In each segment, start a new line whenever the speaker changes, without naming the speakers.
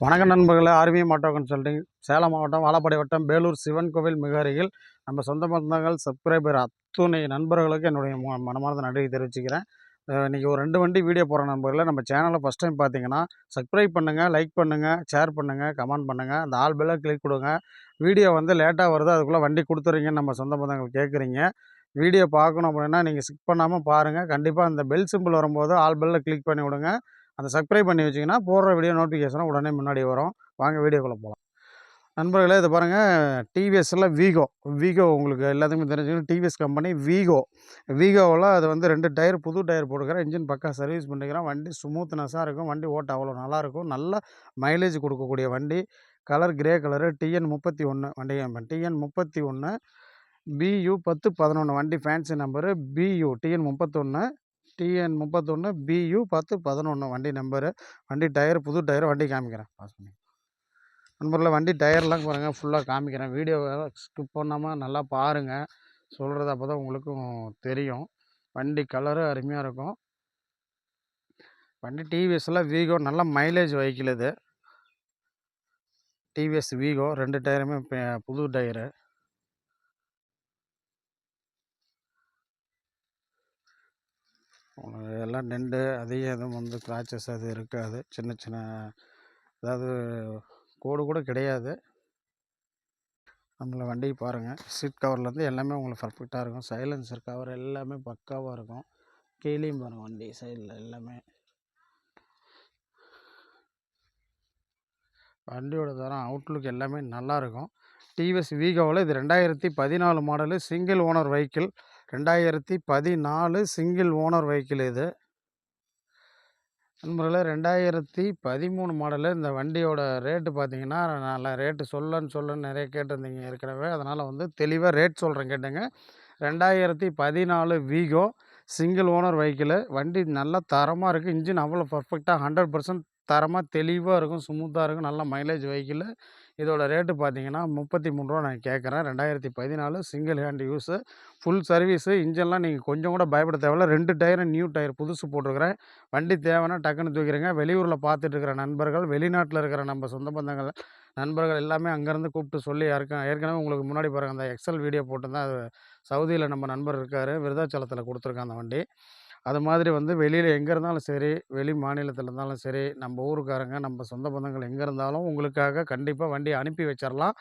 வணக்கம் நண்பர்களே ஆர்வி மாட்டோ கன்சல்டிங் சேலம் மாவட்டம் வாழப்பாடி வட்டம் பேலூர் சிவன் கோவில் மிக அருகில் நம்ம சொந்த பந்தங்கள் சப்ஸ்கிரைபர் அத்துணை நண்பர்களுக்கு என்னுடைய ம- மனமார்ந்த நன்றியை தெரிவிச்சுக்கிறேன். இன்றைக்கி ஒரு ரெண்டு வண்டி வீடியோ போகிற நண்பர்களை. நம்ம சேனலை ஃபஸ்ட் டைம் பார்த்தீங்கன்னா சப்ஸ்கிரைப் பண்ணுங்கள் லைக் பண்ணுங்கள் ஷேர் பண்ணுங்கள் கமெண்ட் பண்ணுங்கள் அந்த ஆல் பெல்லை கிளிக் கொடுங்க. வீடியோ வந்து லேட்டாக வருது அதுக்குள்ளே வண்டி கொடுத்துறீங்கன்னு நம்ம சொந்த பந்தங்கள் கேட்குறீங்க வீடியோ பார்க்கணும் அப்படின்னா நீங்கள் ஸ்கிப் பண்ணாமல் பாருங்கள் கண்டிப்பாக அந்த பெல் சிம்பிள் வரும்போது ஆல் பெல்லில் கிளிக் பண்ணி விடுங்க. அந்த சப்ஸ்கிரைப் பண்ணி வச்சிங்கன்னா போடுற வீடியோ நோட்டிஃபிகேஷன் உடனே முன்னாடி வரும். வாங்க வீடியோக்குள்ளே போகலாம் நண்பர்களே இது பாருங்கள் டிவிஎஸ்ல வீகோ வீகோ உங்களுக்கு எல்லாத்துக்குமே தெரிஞ்சுக்கணும். டிவிஎஸ் கம்பெனி வீகோ வீகோவில் அது வந்து ரெண்டு டயர் புது டயர் போட்டுக்கிறேன். இன்ஜின் பக்கா சர்வீஸ் பண்ணிக்கிறேன். வண்டி ஸ்மூத்னஸாக இருக்கும். வண்டி ஓட்ட அவ்வளோ நல்லாயிருக்கும் நல்ல மைலேஜ் கொடுக்கக்கூடிய வண்டி. கலர் கிரே கலரு டிஎன் முப்பத்தி ஒன்று வண்டி டிஎன் முப்பத்தி ஒன்று பியூ பத்து பதினொன்று வண்டி. ஃபேன்சி நம்பரு பியூ டிஎன் முப்பத்தொன்று டிஎன் முப்பத்தொன்று பியூ பத்து பதினொன்று வண்டி நம்பரு. வண்டி டயர் புது டயர் வண்டி காமிக்கிறேன். பாஸ் பண்ணி நண்பரில் வண்டி டயர்லாம் பாருங்கள் ஃபுல்லாக காமிக்கிறேன். வீடியோவை ஸ்கிப் பண்ணாமல் நல்லா பாருங்கள் சொல்கிறது அப்போ தான் உங்களுக்கும் தெரியும். வண்டி கலரு அருமையாக இருக்கும். வண்டி டிவிஎஸ்லாம் வீகோ நல்ல மைலேஜ் வெஹிக்கிள் இது. டிவிஎஸ் வீகோ ரெண்டு டயருமே பே- புது டயரு. எல்லாம் நெண்டு அதிகம் எதுவும் வந்து கிராச்சஸ் அது இருக்காது. சின்ன சின்ன அதாவது கோடு கூட கிடையாது. நம்மள வண்டியை பாருங்கள் சீட் கவர்லேருந்து எல்லாமே உங்களுக்கு பர்ஃபெக்டாக இருக்கும். சைலன்சர் கவர் எல்லாமே பக்காவாக இருக்கும். கீழேயும் பாருங்கள் வண்டி சைடில் எல்லாமே. வண்டியோட தரம் அவுட்லுக் எல்லாமே நல்லா இருக்கும். டிவிஎஸ் வீகோவில் இது ரெண்டாயிரத்தி பதினாலு மாடலு சிங்கிள் ஓனர் வெஹிக்கிள் ரெண்டாயிரத்தி பதினாலு சிங்கிள் ஓனர் வெஹிக்கிள் இது. நண்பர்களே ரெண்டாயிரத்தி பதிமூணு மாடலு. இந்த வண்டியோட ரேட்டு பார்த்தீங்கன்னா நல்லா ரேட்டு சொல்லன்னு சொல்லன்னு நிறைய கேட்டிருந்தீங்க ஏற்கனவே. அதனால் வந்து தெளிவாக ரேட் சொல்கிறேன் கேட்டுங்க. ரெண்டாயிரத்தி பதினாலு வீகோ சிங்கிள் ஓனர் வெஹிக்கிள். வண்டி நல்லா தரமாக இருக்குது இன்ஜின் அவ்வளோ பர்ஃபெக்டாக ஹண்ட்ரட் பர்சன்ட் தரமாக தெளிவாக இருக்கும் ஸ்மூத்தாக இருக்கும். நல்ல மைலேஜ் வெஹிக்கிள். இதோட ரேட்டு பார்த்தீங்கன்னா முப்பத்தி மூணு ரூபா நான் கேட்குறேன். ரெண்டாயிரத்தி பதினாலு single hand use full service இன்ஜின்லாம் நீங்கள் கொஞ்சம் கூட பயப்பட தேவையில்ல. ரெண்டு டயரும் நியூ டயர் புதுசு போட்டிருக்கிறேன். வண்டி தேவைன்னா டக்குன்னு தூக்கிறேங்க வெளியூரில் பார்த்துட்டு இருக்கிற நண்பர்கள் வெளிநாட்டில் இருக்கிற நம்ம சொந்த பந்தங்கள் நண்பர்கள் எல்லாமே அங்கேருந்து கூப்பிட்டு சொல்லி யாருக்கும் ஏற்கனவே உங்களுக்கு முன்னாடி பாருங்கள் அந்த எக்ஸல் வீடியோ போட்டிருந்தேன். அது சவுதியில் நம்ம நண்பர் இருக்கார் விருதாச்சலத்தில் கொடுத்துருக்கேன் அந்த வண்டி. அது மாதிரி வந்து வெளியில் எங்கே இருந்தாலும் சரி வெளி மாநிலத்தில் இருந்தாலும் சரி நம்ம ஊருக்காரங்க நம்ம சொந்த பந்தங்கள் எங்கே இருந்தாலும் உங்களுக்காக கண்டிப்பாக வண்டி அனுப்பி வச்சிடலாம்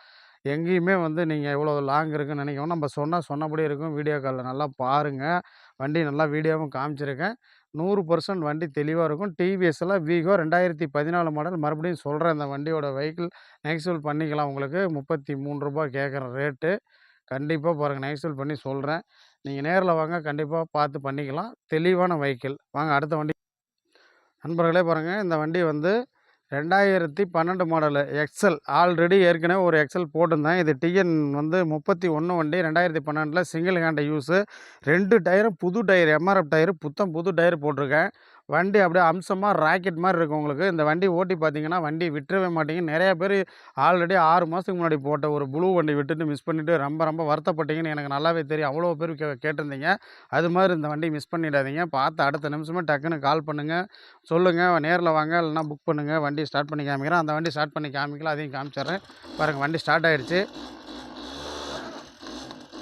எங்கேயுமே வந்து நீங்கள் எவ்வளோ லாங் இருக்குன்னு நினைக்கவும் நம்ம சொன்னால் சொன்னபடி இருக்கும். வீடியோ காலில் நல்லா பாருங்கள் வண்டி நல்லா வீடியோவும் காமிச்சிருக்கேன் நூறு பர்சன்ட் வண்டி தெளிவாக இருக்கும். டிவிஎஸ்ல வீகோ ரெண்டாயிரத்தி பதினாலு மாடல். மறுபடியும் சொல்கிறேன் இந்த வண்டியோட வெஹிக்கிள் நெக்ஸ்ட் பண்ணிக்கலாம். உங்களுக்கு முப்பத்தி மூணு ரூபா கேட்குற ரேட்டு கண்டிப்பாக பாருங்கள் நெக்ஸ்வல் பண்ணி சொல்கிறேன் நீங்கள் நேரில் வாங்க. கண்டிப்பாக பார்த்து பண்ணிக்கலாம். தெளிவான வெஹிக்கிள் வாங்க அடுத்த வண்டி. நண்பர்களே பாருங்கள் இந்த வண்டி வந்து ரெண்டாயிரத்தி பன்னெண்டு மாடலு எக்ஸல் ஆல்ரெடி ஏற்கனவே ஒரு எக்ஸல் போட்டிருந்தேன். இது டிஎன் வந்து முப்பத்தி ஒன்று வண்டி ரெண்டாயிரத்தி பன்னெண்டில் சிங்கிள் ஹேண்டை யூஸு ரெண்டு டயரும் புது டயர் எம்ஆர்எஃப் டயரு புத்தம் புது டயர் போட்டிருக்கேன். வண்டி அப்படியே அம்சமாக ராக்கெட் மாதிரி இருக்கும் உங்களுக்கு. இந்த வண்டி ஓட்டி பார்த்தீங்கன்னா வண்டி விட்டுறவே மாட்டீங்க. நிறையா பேர் ஆல்ரெடி ஆறு மாதத்துக்கு முன்னாடி போட்ட ஒரு ப்ளூ வண்டி விட்டுட்டு மிஸ் பண்ணிவிட்டு ரொம்ப ரொம்ப வருத்தப்பட்டீங்கன்னு எனக்கு நல்லாவே தெரியும். அவ்வளோ பேர் கே கேட்டிருந்தீங்க. அது மாதிரி இந்த வண்டி மிஸ் பண்ணிடாதீங்க. பார்த்து அடுத்த நிமிஷமே டக்குன்னு கால் பண்ணுங்கள் சொல்லுங்கள் நேரில் வாங்க. இல்லைனா புக் பண்ணுங்கள் வண்டி ஸ்டார்ட் பண்ணி காமிக்கிறேன். அந்த வண்டி ஸ்டார்ட் பண்ணி காமிக்கலாம் அதையும் காமிச்சிடுறேன். பாருங்கள் வண்டி ஸ்டார்ட் ஆகிடுச்சு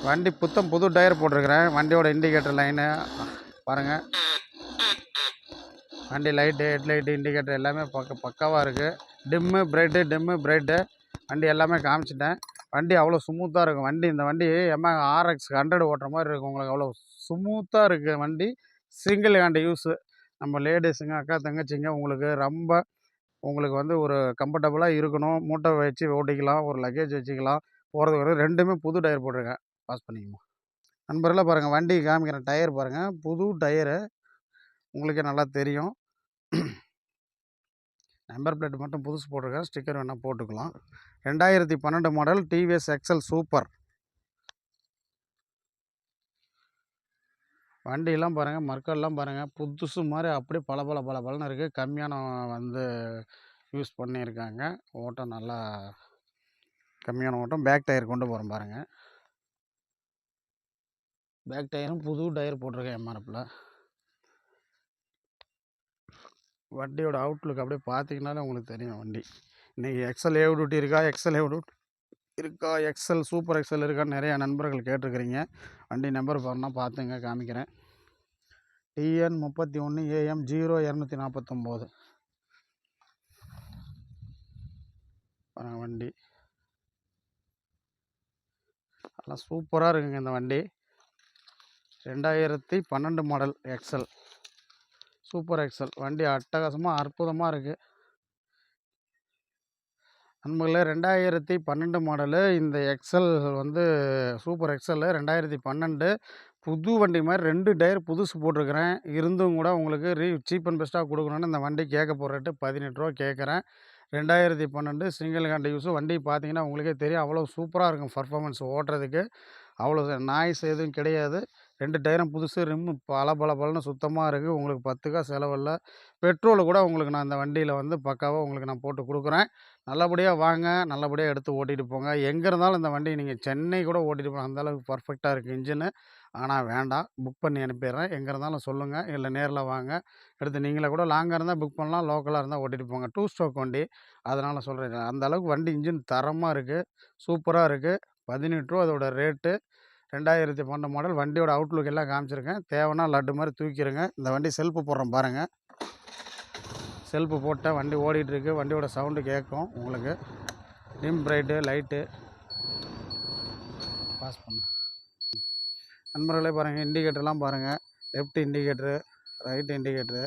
வண்டி புத்தம் புது டயர் போட்டிருக்கிறேன். வண்டியோட இண்டிகேட்டர் லைனு பாருங்கள் வண்டி லைட்டு ஹெட்லைட்டு இண்டிகேட்டர் எல்லாமே பக்க பக்காவாக இருக்குது டிம்மு பிரைட்டு டிம்மு பிரைட்டு வண்டி எல்லாமே காமிச்சிட்டேன். வண்டி அவ்வளோ ஸ்மூத்தாக இருக்கும். வண்டி இந்த வண்டி எம்மா ஆர்எக்ஸ் ஹண்ட்ரட் ஓட்டுற மாதிரி இருக்கும். உங்களுக்கு அவ்வளோ ஸ்மூத்தாக இருக்குது வண்டி. சிங்கிள் ஹேண்டு யூஸு நம்ம லேடிஸுங்க அக்கா தங்கச்சிங்க உங்களுக்கு ரொம்ப உங்களுக்கு வந்து ஒரு கம்ஃபர்டபுளாக இருக்கணும். மூட்டை வச்சு ஓட்டிக்கலாம். ஒரு லக்கேஜ் வச்சுக்கலாம். போகிறதுக்கு வர ரெண்டுமே புது டயர் போட்டிருக்கேன். பாஸ் பண்ணிக்கணும் நண்பர்களே பாருங்கள் வண்டி காமிக்கிறேன் டயர் பாருங்கள் புது டயரு உங்களுக்கே நல்லா தெரியும். நம்பர் பிளேட் மட்டும் புதுசு போட்டிருக்கேன் ஸ்டிக்கர் வேணால் போட்டுக்கலாம். ரெண்டாயிரத்தி பன்னெண்டு மாடல் டிவிஎஸ் எக்ஸல் சூப்பர் வண்டியெல்லாம் பாருங்கள் மர்க்கெல்லாம் பாருங்கள் புதுசு மாதிரி அப்படியே பல பல பல பலன்னு இருக்குது கம்மியான வந்து யூஸ் பண்ணியிருக்காங்க. ஓட்டம் நல்லா கம்மியான ஓட்டம். பேக் டயர் கொண்டு போகிறோம் பாருங்கள் பேக் டயரும் புது டயர் போட்டிருக்கேன் எம்ஆர்எஃப்பில் வண்டியோட அவுட்லுக் அப்படியே பார்த்தீங்கனாலே உங்களுக்கு தெரியும் வண்டி. இன்றைக்கி எக்ஸல் ஏ இருக்கா? எக்ஸல் ஏ டூட்டி இருக்கா? எக்ஸல் சூப்பர் எக்ஸல் இருக்கான்னு நிறையா நண்பர்கள் கேட்டிருக்கிறீங்க. வண்டி நம்பர் பாருன்னா பார்த்துங்க காமிக்கிறேன். டிஎன் முப்பத்தி ஒன்று ஏஎம் ஜீரோ இரநூத்தி நாற்பத்தொம்போது வண்டி. அதெல்லாம் சூப்பராக இருக்குங்க இந்த வண்டி. ரெண்டாயிரத்தி பன்னெண்டு மாடல் எக்ஸல் சூப்பர் எக்ஸல். வண்டி அட்டகாசமாக அற்புதமாக இருக்குது நண்பர்களே ரெண்டாயிரத்தி பன்னெண்டு மாடலு. இந்த எக்ஸல் வந்து சூப்பர் எக்ஸல். ரெண்டாயிரத்தி பன்னெண்டு புது வண்டி மாதிரி ரெண்டு டயர் புதுசு போட்டிருக்கிறேன். இருந்தும் கூட உங்களுக்கு ரீ சீப் அண்ட் பெஸ்ட்டாக கொடுக்கணுன்னு இந்த வண்டி கேட்க போகிற ரேட்டு பதினெட்டு ரூபா கேட்குறேன். ரெண்டாயிரத்தி பன்னெண்டு சிங்கிள் ஹேண்ட் யூஸு வண்டி பார்த்தீங்கன்னா உங்களுக்கே தெரியும். அவ்வளோ சூப்பராக இருக்கும் பர்ஃபாமன்ஸ் ஓட்டுறதுக்கு. அவ்வளோ நாய்ஸ் எதுவும் கிடையாது. ரெண்டு டயரும் புதுசு ரிம்மு பல பல பலன்னு சுத்தமாக இருக்குது உங்களுக்கு பத்துக்கா செலவில்லை. பெட்ரோலு கூட உங்களுக்கு நான் இந்த வண்டியில் வந்து பக்காவாக உங்களுக்கு நான் போட்டு கொடுக்குறேன். நல்லபடியாக வாங்க நல்லபடியாக எடுத்து ஓட்டிகிட்டு போங்க. எங்கே இருந்தாலும் இந்த வண்டி நீங்கள் சென்னை கூட ஓட்டிகிட்டு போகலாம் அந்தளவுக்கு பர்ஃபெக்டாக இருக்குது இன்ஜினு ஆனால் வேண்டாம் புக் பண்ணி அனுப்பிடுறேன். எங்கே இருந்தாலும் சொல்லுங்கள் இல்லை நேரில் வாங்க. எடுத்து நீங்களே கூட லாங்காக இருந்தால் புக் பண்ணலாம். லோக்கலாக இருந்தால் ஓட்டிகிட்டு போங்க. டூ ஸ்ட்ரோக் வண்டி. அதனால் சொல்கிறேன் அந்த அளவுக்கு வண்டி இன்ஜின் தரமாக இருக்குது சூப்பராக இருக்குது பதினெட்டு ரூபா அதோட ரேட்டு ரெண்டாயிரத்தி பன்னெண்டு மாடல் வண்டியோட அவுட்லுக் எல்லாம் காமிச்சிருக்கேன். தேவைன்னா லட்டு மாதிரி தூக்கிடுங்க இந்த வண்டி செல்ஃபு போடுறோம் பாருங்கள் செல்ஃபு போட்டால் வண்டி ஓடிட்டுருக்கு. வண்டியோட சவுண்டு கேட்கும் உங்களுக்கு. டிம் பிரைட்டு லைட்டு பாஸ் பண்ணு. நண்பர்களே பாருங்கள் இண்டிகேட்டர்லாம் பாருங்கள் left indicator right indicator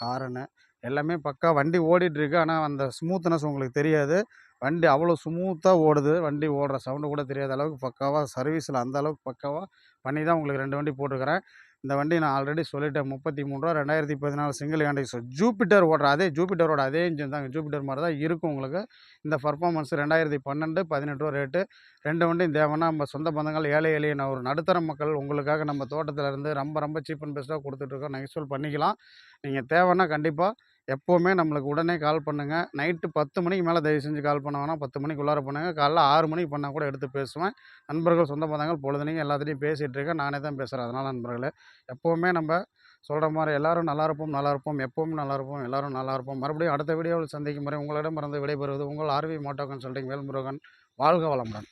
horn எல்லாமே பக்கா வண்டி ஓடிட்டுருக்கு. ஆனால் அந்த ஸ்மூத்னஸ் உங்களுக்கு தெரியாது. வண்டி அவ்வளோ ஸ்மூத்தாக ஓடுது. வண்டி ஓடுற சவுண்டு கூட தெரியாத அளவுக்கு பக்காவாக சர்வீஸில் அந்த அளவுக்கு பக்காவாக பண்ணி தான் உங்களுக்கு ரெண்டு வண்டி போட்டிருக்கிறேன். இந்த வண்டி நான் ஆல்ரெடி சொல்லிட்டேன் முப்பத்தி மூணு ரூபா ரெண்டாயிரத்தி பதினாலு சிங்கிள் ஹேண்ட் யூஸ் ஜூபிட்டர் ஓடுற அதே ஜூபிட்டரோட அதே இன்ஜின் தாங்க. ஜூபிட்டர் மாதிரி தான் இருக்கும் உங்களுக்கு. இந்த பர்ஃபார்மன்ஸ் ரெண்டாயிரத்தி பன்னெண்டு பதினெட்டு ரூபா ரேட்டு ரெண்டு வண்டியும் தேவைன்னா நம்ம சொந்த பந்தங்கள் ஏழை எளிய ஒரு நடுத்தர மக்கள் உங்களுக்காக நம்ம தோட்டத்தில் இருந்து ரொம்ப ரொம்ப சீப் அண்ட் பெஸ்ட்டாக கொடுத்துட்ருக்கோம் நெக்ஸ்ட் பண்ணிக்கலாம். நீங்கள் தேவைன்னா கண்டிப்பாக எப்போவுமே நம்மளுக்கு உடனே கால் பண்ணுங்கள் நைட்டு பத்து மணிக்கு மேலே தயவு செஞ்சு கால் பண்ண வேணாம். பத்து மணிக்கு உள்ளார பண்ணுங்கள் காலைல ஆறு மணிக்கு பண்ணால் கூட எடுத்து பேசுவேன். நண்பர்கள் சொந்த பந்தங்கள் பொழுதுனையும் எல்லாத்துலேயும் பேசிகிட்டு இருக்கேன். நானே தான் பேசுகிறேன் அதனால் நண்பர்களே எப்போவுமே நம்ம சொல்கிற மாதிரி எல்லோரும் நல்லா இருப்போம் நல்லா இருப்போம். எப்பவும் நல்லா இருப்போம் எல்லோரும் நல்லா இருப்போம். மறுபடியும் அடுத்த வீடியோவில் சந்திக்கும் முறை உங்களிடம் இருந்து விடைபெறுவது உங்கள் ஆர்வி மோட்டோ கன்சல்டிங் வேல்முருகன். வாழ்க வளமுடன்.